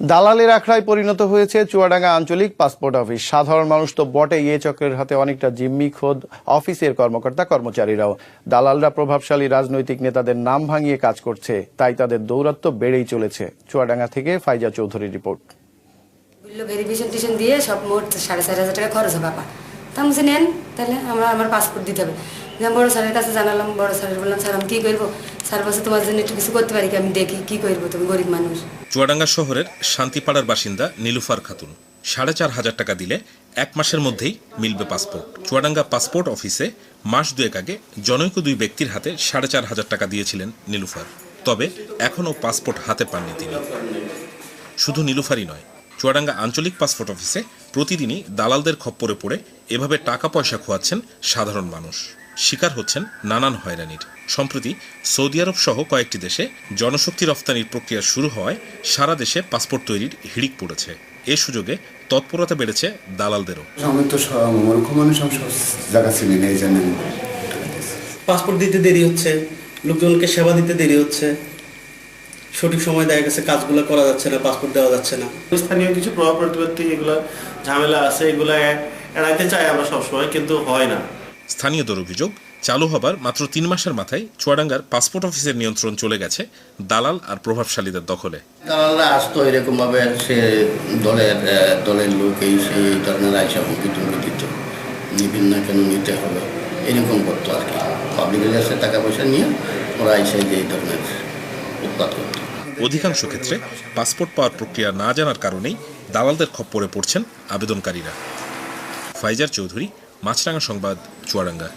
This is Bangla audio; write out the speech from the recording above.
দালালের আখড়ায় পরিণত হয়েছে চুয়াডাঙ্গা আঞ্চলিক পাসপোর্ট অফিস। সাধারণ মানুষ তো বটে ইয়ে চক্রের হাতে অনেকটা জিম্মি খোদ অফিসের কর্মকর্তা কর্মচারীরাও। দালালরা প্রভাবশালী রাজনৈতিক নেতাদের নাম ভাঙিয়ে কাজ করছে, তাই তাদের দৌরাত্ম বেড়েই চলেছে। চুয়াডাঙ্গা থেকে ফাইজা চৌধুরী রিপোর্ট। দিয়ে সব মোট সাড়ে চার হাজার টাকা খরচ হবে তা আমি নেন, তাহলে আমার পাসপোর্ট দিতে হবে। যে বড় স্যারের কাছে জানালাম, বড় স্যারের বললাম, স্যার, আমি কী করব? স্যার বলছে, তোমার জন্য একটু কিছু করতে পারি কি? আমি দেখি কী করব তুমি, গরিব মানুষ। চুয়াডাঙ্গা শহরের শান্তিপাড়ার বাসিন্দা নীলুফার খাতুন। সাড়ে চার হাজার টাকা দিলে এক মাসের মধ্যেই মিলবে পাসপোর্ট। চুয়াডাঙ্গা পাসপোর্ট অফিসে মাস দুয়েক আগে জনৈক দুই ব্যক্তির হাতে সাড়ে চার হাজার টাকা দিয়েছিলেন নীলুফার। তবে এখনও পাসপোর্ট হাতে পাননি তিনি। শুধু নীলুফারই নয়, চুয়াডাঙ্গা আঞ্চলিক পাসপোর্ট অফিসে প্রতিদিনই দালালদের খপ্পরে পড়ে এভাবে টাকা পয়সা খোয়াচ্ছেন সাধারণ মানুষ। শিকার হচ্ছেন নানান হয়রানির। সম্প্রতি সৌদি আরব সহ কয়েকটি দেশে জনশক্তি রফতানির প্রক্রিয়া শুরু হওয়ায় সারা দেশে পাসপোর্ট তৈরির হিড়িক পড়েছে। এ সুযোগে তৎপরতা বেড়েছে দালালদেরও। আমি তো মূর্খ মানুষ জায়গা চিনি। পাসপোর্ট দিতে দেরি হচ্ছে লোকজনকে সেবা দিতে দেরি হচ্ছে। সঠিক সময় দেখা গেছে কাজগুলো করা যাচ্ছে না পাসপোর্ট দেওয়া যাচ্ছে না। স্থানীয় কিছু প্রভাব প্রতিপত্তি এগুলো ঝামেলা আছে এগুলো এড়াইতে চাই আমরা সবসময় কিন্তু হয় না। স্থানীয়দের অভিযোগ চালু হবার মাত্র তিন মাসের মাথায় চুয়াডাঙ্গার পাসপোর্ট অফিসের নিয়ন্ত্রণ চলে গেছে দালাল আর প্রভাবশালীদের দখলে। দালালরা আসতো এরকম ভাবে সে দলের দলের লোক এই সেই ধরনের আইসা হুমকি টুমকি দিত। নিবিন না কেন নিতে হবে? এরকম করতো আর কি। পাবলিকের কাছে টাকা পয়সা নিয়ে ওরা আইসা যে এই ধরনের উৎপাত করতো। অধিকাংশ ক্ষেত্রে পাসপোর্ট পাওয়ার প্রক্রিয়া না জানার কারণেই দালালদের খপ্পরে পড়ছেন আবেদনকারীরা। ফাইজার চৌধুরী মাছরাঙ্গা সংবাদ চুয়াডাঙ্গা